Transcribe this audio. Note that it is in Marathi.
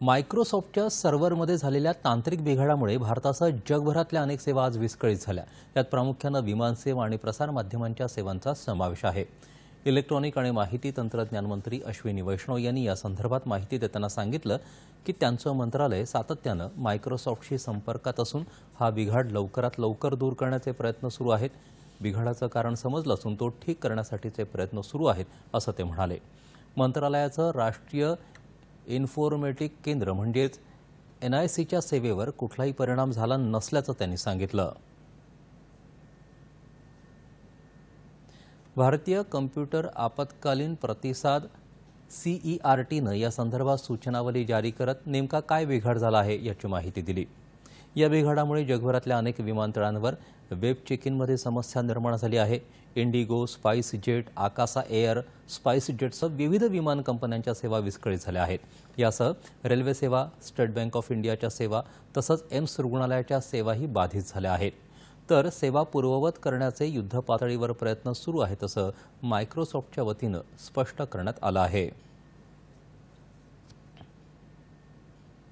मायक्रोसॉफ्टच्या सर्व्हरमध्ये झालेल्या तांत्रिक बिघाडामुळे भारतासह जगभरातल्या अनेक सेवा आज विस्कळीत झाल्या. यात प्रामुख्यानं विमानसेवा आणि प्रसारमाध्यमांच्या सेवांचा समावेश आहे. इलेक्ट्रॉनिक आणि माहिती तंत्रज्ञान मंत्री अश्विनी वैष्णव यांनी या संदर्भात माहिती देताना सांगितलं की त्यांचं मंत्रालय सातत्यानं मायक्रोसॉफ्टशी संपर्कात असून हा बिघाड लवकरात लवकर दूर करण्याचे प्रयत्न सुरू आहेत. बिघाडाचं कारण समजलं असून तो ठीक करण्यासाठीचे प्रयत्न सुरू आहेत असं ते म्हणाले. मंत्रालयाचं राष्ट्रीय इन्फॉर्मेटिक केंद्र म्हणजेच एन आय सीच्या सेवेवर कुठलाही परिणाम झाला नसल्याचं त्यांनी सांगितलं. भारतीय कम्प्युटर आपत्कालीन प्रतिसाद सीईआरटीनं या संदर्भात सूचनावली जारी करत नेमका काय बिघाड झाला आहे याची माहिती दिली. या बिघाडामुळे जगभरातल्या अनेक विमानतळांवर वेब चेक इनमध्ये समस्या निर्माण झाली आहे. Indigo spice jet Akasa air spice जेटसह विविध विमान कंपन्यांच्या सेवा विस्कळीत झाल्या आहेत. यासह रेल्वे सेवा स्टेट बँक ऑफ इंडियाच्या सेवा तसंच एम्स रुग्णालयाच्या सेवाही बाधित झाल्या आहेत. तर सेवा पूर्ववत करण्याचे युद्धपातळीवर प्रयत्न सुरू आहेत असं मायक्रोसॉफ्टच्या वतीनं स्पष्ट करण्यात आलं आहे.